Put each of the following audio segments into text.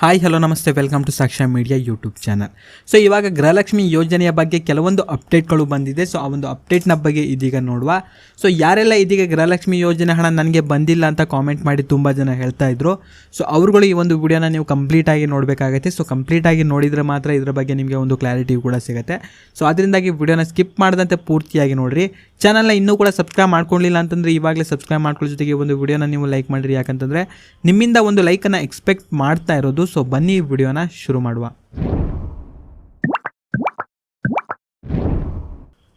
Hi hello namaste welcome to Saksha media YouTube channel so ಇವಾಗ ಗೃಹಲಕ್ಷ್ಮಿ ಯೋಜನೆಯ ಬಗ್ಗೆ ಕೆಲವೊಂದು ಅಪ್ಡೇಟ್ಗಳು ಬಂದಿದೆ. ಸೊ ಆ ಒಂದು ಅಪ್ಡೇಟ್ನ ಬಗ್ಗೆ ಇದೀಗ ನೋಡುವ. ಸೊ ಯಾರೆಲ್ಲ ಇದೀಗ ಗೃಹಲಕ್ಷ್ಮಿ ಯೋಜನೆ ಹಣ ನನಗೆ ಬಂದಿಲ್ಲ ಅಂತ ಕಾಮೆಂಟ್ ಮಾಡಿ ತುಂಬ ಜನ ಹೇಳ್ತಾ ಇದ್ರು. ಸೊ ಅವರುಗಳು ಈ ಒಂದು ವಿಡಿಯೋನ ನೀವು ಕಂಪ್ಲೀಟಾಗಿ ನೋಡಬೇಕಾಗುತ್ತೆ. ಸೊ ಕಂಪ್ಲೀಟಾಗಿ ನೋಡಿದರೆ ಮಾತ್ರ ಇದರ ಬಗ್ಗೆ ನಿಮಗೆ ಒಂದು ಕ್ಲಾರಿಟಿ ಕೂಡ ಸಿಗುತ್ತೆ. ಸೊ ಅದರಿಂದಾಗಿ ವಿಡಿಯೋನ ಸ್ಕಿಪ್ ಮಾಡದಂತೆ ಪೂರ್ತಿಯಾಗಿ ನೋಡಿರಿ. ಚಾನಲ್ನ ಇನ್ನೂ ಕೂಡ ಸಬ್ಸ್ಕ್ರೈಬ್ ಮಾಡ್ಕೊಳ್ಳಿಲ್ಲ ಅಂತಂದರೆ ಇವಾಗಲೇ ಸಬ್ಸ್ಕ್ರೈಬ್ ಮಾಡ್ಕೊಳ್ಳೋ ಜೊತೆಗೆ ಒಂದು ವಿಡಿಯೋನ ನೀವು ಲೈಕ್ ಮಾಡಿರಿ. ಯಾಕಂತಂದರೆ ನಿಮ್ಮಿಂದ ಒಂದು ಲೈಕನ್ನು ಎಕ್ಸ್ಪೆಕ್ಟ್ ಮಾಡ್ತಾ ಇರೋದು. ಸೊ ಬನ್ನಿ ವಿಡಿಯೋನ ಶುರು ಮಾಡುವ.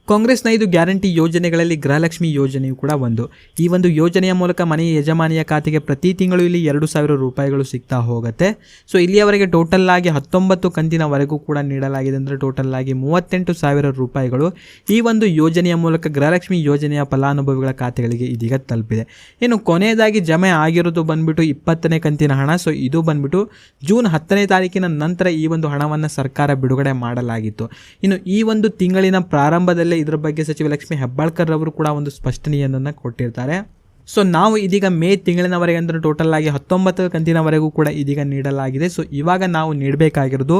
ಕಾಂಗ್ರೆಸ್ನ ಐದು ಗ್ಯಾರಂಟಿ ಯೋಜನೆಗಳಲ್ಲಿ ಗೃಹಲಕ್ಷ್ಮಿ ಯೋಜನೆಯು ಕೂಡ ಒಂದು. ಈ ಒಂದು ಯೋಜನೆಯ ಮೂಲಕ ಮನೆಯ ಯಜಮಾನಿಯ ಖಾತೆಗೆ ಪ್ರತಿ ತಿಂಗಳು ಇಲ್ಲಿ ಎರಡು ಸಾವಿರ ರೂಪಾಯಿಗಳು ಸಿಗ್ತಾ ಹೋಗುತ್ತೆ. ಸೊ, ಇಲ್ಲಿಯವರೆಗೆ ಟೋಟಲ್ ಆಗಿ ಹತ್ತೊಂಬತ್ತು ಕಂತಿನವರೆಗೂ ಕೂಡ ನೀಡಲಾಗಿದೆ ಅಂದರೆ ಟೋಟಲ್ ಆಗಿ ಮೂವತ್ತೆಂಟು ಸಾವಿರ ರೂಪಾಯಿಗಳು ಈ ಒಂದು ಯೋಜನೆಯ ಮೂಲಕ ಗೃಹಲಕ್ಷ್ಮಿ ಯೋಜನೆಯ ಫಲಾನುಭವಿಗಳ ಖಾತೆಗಳಿಗೆ ಇದೀಗ ತಲುಪಿದೆ. ಇನ್ನು ಕೊನೆಯದಾಗಿ ಜಮೆ ಆಗಿರೋದು ಬಂದ್ಬಿಟ್ಟು ಇಪ್ಪತ್ತನೇ ಕಂತಿನ ಹಣ. ಸೊ, ಇದು ಬಂದ್ಬಿಟ್ಟು ಜೂನ್ ಹತ್ತನೇ ತಾರೀಕಿನ ನಂತರ ಈ ಒಂದು ಹಣವನ್ನು ಸರ್ಕಾರ ಬಿಡುಗಡೆ ಮಾಡಲಾಗಿತ್ತು. ಇನ್ನು ಈ ಒಂದು ತಿಂಗಳಿನ ಪ್ರಾರಂಭದಲ್ಲೇ ಇದರ ಬಗ್ಗೆ ಸಚಿವ ಲಕ್ಷ್ಮಿ ಹೆಬ್ಬಾಳ್ಕರ್ ಅವರು ಕೂಡ ಒಂದು ಸ್ಪಷ್ಟನೆಯನ್ನು ಕೊಟ್ಟಿರ್ತಾರೆ. ಸೊ ನಾವು ಇದೀಗ ಮೇ ತಿಂಗಳಿನವರೆಗೆ ಅಂದರೆ ಟೋಟಲ್ ಆಗಿ ಹತ್ತೊಂಬತ್ತು ಕಂತಿನವರೆಗೂ ಕೂಡ ಇದೀಗ ನೀಡಲಾಗಿದೆ. ಸೊ ಇವಾಗ ನಾವು ನೀಡಬೇಕಾಗಿರೋದು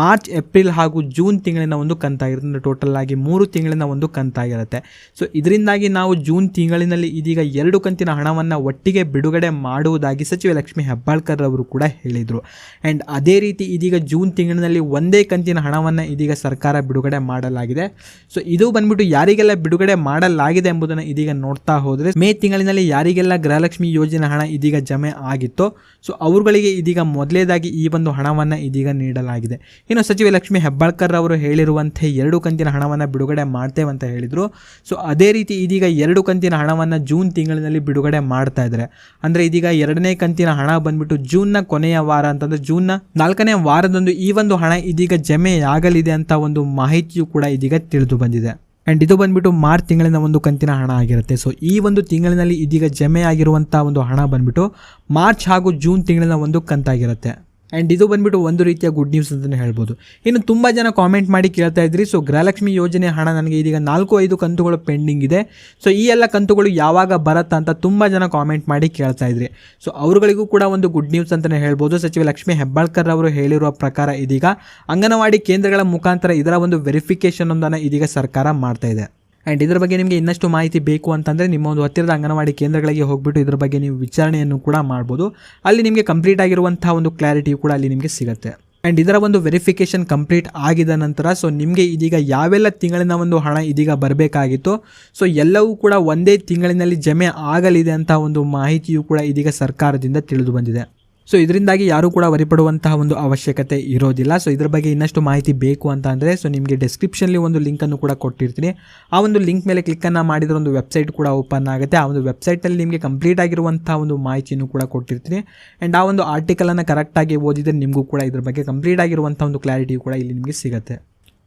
ಮಾರ್ಚ್ ಏಪ್ರಿಲ್ ಹಾಗೂ ಜೂನ್ ತಿಂಗಳಿನ ಒಂದು ಕಂತಾಗಿರುತ್ತೆ. ಅಂದರೆ ಟೋಟಲ್ ಆಗಿ ಮೂರು ತಿಂಗಳಿನ ಒಂದು ಕಂತಾಗಿರುತ್ತೆ. ಸೊ ಇದರಿಂದಾಗಿ ನಾವು ಜೂನ್ ತಿಂಗಳಿನಲ್ಲಿ ಇದೀಗ ಎರಡು ಕಂತಿನ ಹಣವನ್ನು ಒಟ್ಟಿಗೆ ಬಿಡುಗಡೆ ಮಾಡುವುದಾಗಿ ಸಚಿವ ಲಕ್ಷ್ಮಿ ಹೆಬ್ಬಾಳ್ಕರ್ ಅವರು ಕೂಡ ಹೇಳಿದರು. ಆ್ಯಂಡ್ ಅದೇ ರೀತಿ ಇದೀಗ ಜೂನ್ ತಿಂಗಳಿನಲ್ಲಿ ಒಂದೇ ಕಂತಿನ ಹಣವನ್ನು ಇದೀಗ ಸರ್ಕಾರ ಬಿಡುಗಡೆ ಮಾಡಲಾಗಿದೆ. ಸೊ ಇದು ಬಂದ್ಬಿಟ್ಟು ಯಾರಿಗೆಲ್ಲ ಬಿಡುಗಡೆ ಮಾಡಲಾಗಿದೆ ಎಂಬುದನ್ನು ಇದೀಗ ನೋಡ್ತಾ ಹೋದರೆ ಮೇ ತಿಂಗಳಿನಲ್ಲಿ ಯಾರಿಗೆಲ್ಲ ಗೃಹಲಕ್ಷ್ಮಿ ಯೋಜನೆ ಹಣ ಇದೀಗ ಜಮೆ ಆಗಿತ್ತು ಸೊ ಅವರುಗಳಿಗೆ ಇದೀಗ ಮೊದಲೇದಾಗಿ ಈ ಒಂದು ಹಣವನ್ನು ಇದೀಗ ನೀಡಲಾಗಿದೆ. ಇನ್ನು ಸಚಿವೆ ಲಕ್ಷ್ಮಿ ಹೆಬ್ಬಾಳ್ಕರ್ ಅವರು ಹೇಳಿರುವಂತೆ ಎರಡು ಕಂತಿನ ಹಣವನ್ನು ಬಿಡುಗಡೆ ಮಾಡ್ತೇವೆ ಅಂತ ಹೇಳಿದರು. ಸೊ ಅದೇ ರೀತಿ ಇದೀಗ ಎರಡು ಕಂತಿನ ಹಣವನ್ನು ಜೂನ್ ತಿಂಗಳಿನಲ್ಲಿ ಬಿಡುಗಡೆ ಮಾಡ್ತಾ ಇದ್ದಾರೆ. ಅಂದರೆ ಇದೀಗ ಎರಡನೇ ಕಂತಿನ ಹಣ ಬಂದ್ಬಿಟ್ಟು ಜೂನ್ನ ಕೊನೆಯ ವಾರ ಅಂತಂದರೆ ಜೂನ್ನ ನಾಲ್ಕನೇ ವಾರದಂದು ಈ ಒಂದು ಹಣ ಇದೀಗ ಜಮೆಯಾಗಲಿದೆ ಅಂತ ಒಂದು ಮಾಹಿತಿಯು ಕೂಡ ಇದೀಗ ತಿಳಿದು ಬಂದಿದೆ. ಆ್ಯಂಡ್ ಇದು ಬಂದ್ಬಿಟ್ಟು ಮಾರ್ಚ್ ತಿಂಗಳಿನ ಒಂದು ಕಂತಿನ ಹಣ ಆಗಿರುತ್ತೆ. ಸೊ ಈ ಒಂದು ತಿಂಗಳಿನಲ್ಲಿ ಇದೀಗ ಜಮೆ ಆಗಿರುವಂಥ ಒಂದು ಹಣ ಬಂದುಬಿಟ್ಟು ಮಾರ್ಚ್ ಹಾಗೂ ಜೂನ್ ತಿಂಗಳಿನ ಒಂದು ಕಂತಾಗಿರುತ್ತೆ. ಆ್ಯಂಡ್ ಇದು ಬಂದುಬಿಟ್ಟು ಒಂದು ರೀತಿಯ ಗುಡ್ ನ್ಯೂಸ್ ಅಂತಲೇ ಹೇಳ್ಬೋದು. ಇನ್ನು ತುಂಬ ಜನ ಕಾಮೆಂಟ್ ಮಾಡಿ ಕೇಳ್ತಾ ಇದ್ರಿ. ಸೊ ಗೃಹಲಕ್ಷ್ಮಿ ಯೋಜನೆ ಹಣ ನನಗೆ ಇದೀಗ ನಾಲ್ಕು ಐದು ಕಂತುಗಳು ಪೆಂಡಿಂಗ್ ಇದೆ. ಸೊ ಈ ಎಲ್ಲ ಕಂತುಗಳು ಯಾವಾಗ ಬರುತ್ತಾ ಅಂತ ತುಂಬ ಜನ ಕಾಮೆಂಟ್ ಮಾಡಿ ಕೇಳ್ತಾ ಇದ್ರಿ. ಸೊ ಅವರುಗಳಿಗೂ ಕೂಡ ಒಂದು ಗುಡ್ ನ್ಯೂಸ್ ಅಂತಲೇ ಹೇಳ್ಬೋದು. ಸಚಿವ ಲಕ್ಷ್ಮಿ ಹೆಬ್ಬಾಳ್ಕರ್ ಅವರು ಹೇಳಿರುವ ಪ್ರಕಾರ ಇದೀಗ ಅಂಗನವಾಡಿ ಕೇಂದ್ರಗಳ ಮುಖಾಂತರ ಇದರ ಒಂದು ವೆರಿಫಿಕೇಷನ್ ಒಂದನ್ನು ಇದೀಗ ಸರ್ಕಾರ ಮಾಡ್ತಾ ಇದೆ. ಆ್ಯಂಡ್ ಇದರ ಬಗ್ಗೆ ನಿಮಗೆ ಇನ್ನಷ್ಟು ಮಾಹಿತಿ ಬೇಕು ಅಂತಂದರೆ ನಿಮ್ಮ ಒಂದು ಹತ್ತಿರದ ಅಂಗನವಾಡಿ ಕೇಂದ್ರಗಳಿಗೆ ಹೋಗ್ಬಿಟ್ಟು ಇದರ ಬಗ್ಗೆ ನೀವು ವಿಚಾರಣೆಯನ್ನು ಕೂಡ ಮಾಡ್ಬೋದು. ಅಲ್ಲಿ ನಿಮಗೆ ಕಂಪ್ಲೀಟ್ ಆಗಿರುವಂಥ ಒಂದು ಕ್ಲಾರಿಟಿಯು ಕೂಡ ಅಲ್ಲಿ ನಿಮಗೆ ಸಿಗುತ್ತೆ. ಆ್ಯಂಡ್ ಇದರ ಒಂದು ವೆರಿಫಿಕೇಷನ್ ಕಂಪ್ಲೀಟ್ ಆಗಿದ ನಂತರ ಸೊ ನಿಮಗೆ ಇದೀಗ ಯಾವೆಲ್ಲ ತಿಂಗಳಿನ ಒಂದು ಹಣ ಇದೀಗ ಬರಬೇಕಾಗಿತ್ತು ಸೊ ಎಲ್ಲವೂ ಕೂಡ ಒಂದೇ ತಿಂಗಳಿನಲ್ಲಿ ಜಮೆ ಆಗಲಿದೆ ಅಂತ ಒಂದು ಮಾಹಿತಿಯು ಕೂಡ ಇದೀಗ ಸರ್ಕಾರದಿಂದ ತಿಳಿದು ಬಂದಿದೆ. ಸೊ ಇದರಿಂದಾಗಿ ಯಾರೂ ಕೂಡ ವರಿಪಡುವಂತಹ ಒಂದು ಅವಶ್ಯಕತೆ ಇರೋದಿಲ್ಲ. ಸೊ ಇದ್ರ ಬಗ್ಗೆ ಇನ್ನಷ್ಟು ಮಾಹಿತಿ ಬೇಕು ಅಂತ ಅಂದರೆ ಸೊ ನಿಮಗೆ ಡಿಸ್ಕ್ರಿಪ್ಷನ್ಲಿ ಒಂದು ಲಿಂಕನ್ನು ಕೂಡ ಕೊಟ್ಟಿರ್ತೀನಿ. ಆ ಒಂದು ಲಿಂಕ್ ಮೇಲೆ ಕ್ಲಿಕ್ಕನ್ನು ಮಾಡಿದ್ರೆ ಒಂದು ವೆಬ್ಸೈಟ್ ಕೂಡ ಓಪನ್ ಆಗುತ್ತೆ. ಆ ಒಂದು ವೆಬ್ಸೈಟಲ್ಲಿ ನಿಮಗೆ ಕಂಪ್ಲೀಟ್ ಆಗಿರುವಂಥ ಒಂದು ಮಾಹಿತಿಯನ್ನು ಕೂಡ ಕೊಟ್ಟಿರ್ತೀನಿ. ಆ್ಯಂಡ್ ಆ ಒಂದು ಆರ್ಟಿಕಲನ್ನು ಕರೆಕ್ಟಾಗಿ ಓದಿದರೆ ನಿಮಗೂ ಕೂಡ ಇದ್ರ ಬಗ್ಗೆ ಕಂಪ್ಲೀಟ್ ಆಗಿರುವಂಥ ಒಂದು ಕ್ಲಾರಿಟಿ ಕೂಡ ಇಲ್ಲಿ ನಿಮಗೆ ಸಿಗುತ್ತೆ.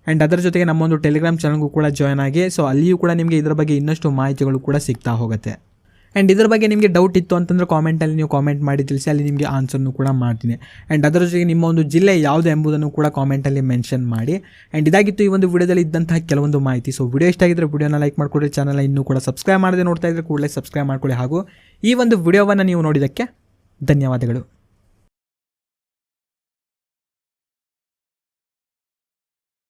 ಆ್ಯಂಡ್ ಅದರ ಜೊತೆಗೆ ನಮ್ಮೊಂದು ಟೆಲಿಗ್ರಾಮ್ ಚಾನಲ್ಗೂ ಕೂಡ ಜಾಯ್ನ್ ಆಗಿ ಸೊ ಅಲ್ಲಿಯೂ ಕೂಡ ನಿಮಗೆ ಇದರ ಬಗ್ಗೆ ಇನ್ನಷ್ಟು ಮಾಹಿತಿಗಳು ಕೂಡ ಸಿಗ್ತಾ ಹೋಗುತ್ತೆ. ಆ್ಯಂಡ್ ಇದ್ರ ಬಗ್ಗೆ ನಿಮಗೆ ಡೌಟ್ ಇತ್ತು ಅಂತಂದರೆ ಕಾಮೆಂಟಲ್ಲಿ ನೀವು ಕಾಮೆಂಟ್ ಮಾಡಿ ತಿಳಿಸಿ, ಅಲ್ಲಿ ನಿಮಗೆ ಆನ್ಸರ್ನು ಕೂಡ ಮಾಡ್ತೀನಿ. ಆ್ಯಂಡ್ ಅದರ ಜೊತೆಗೆ ನಿಮ್ಮ ಒಂದು ಜಿಲ್ಲೆ ಯಾವುದು ಎಂಬುದನ್ನು ಕೂಡ ಕಾಮೆಂಟಲ್ಲಿ ಮೆನ್ಷನ್ ಮಾಡಿ. ಆ್ಯಂಡ್ ಇದಾಗಿತ್ತು ಈ ಒಂದು ವಿಡಿಯೋದಲ್ಲಿ ಇದ್ದಂತಹ ಕೆಲವೊಂದು ಮಾಹಿತಿ. ಸೊ ವಿಡಿಯೋ ಇಷ್ಟ ಆಗಿದ್ದರೆ ವಿಡಿಯೋನ ಲೈಕ್ ಮಾಡಿಕೊಡ್ರಿ ಚಾನಲ್ ಇನ್ನೂ ಕೂಡ ಸಬ್ಸ್ಕ್ರೈಬ್ ಮಾಡದೆ ನೋಡ್ತಾ ಇದ್ದರೆ ಕೂಡಲೇ ಸಬ್ಸ್ಕ್ರೈಬ್ ಮಾಡ್ಕೊಳ್ಳಿ. ಹಾಗೂ ಈ ಒಂದು ವಿಡಿಯೋವನ್ನು ನೀವು ನೋಡಿದ್ದಕ್ಕೆ ಧನ್ಯವಾದಗಳು.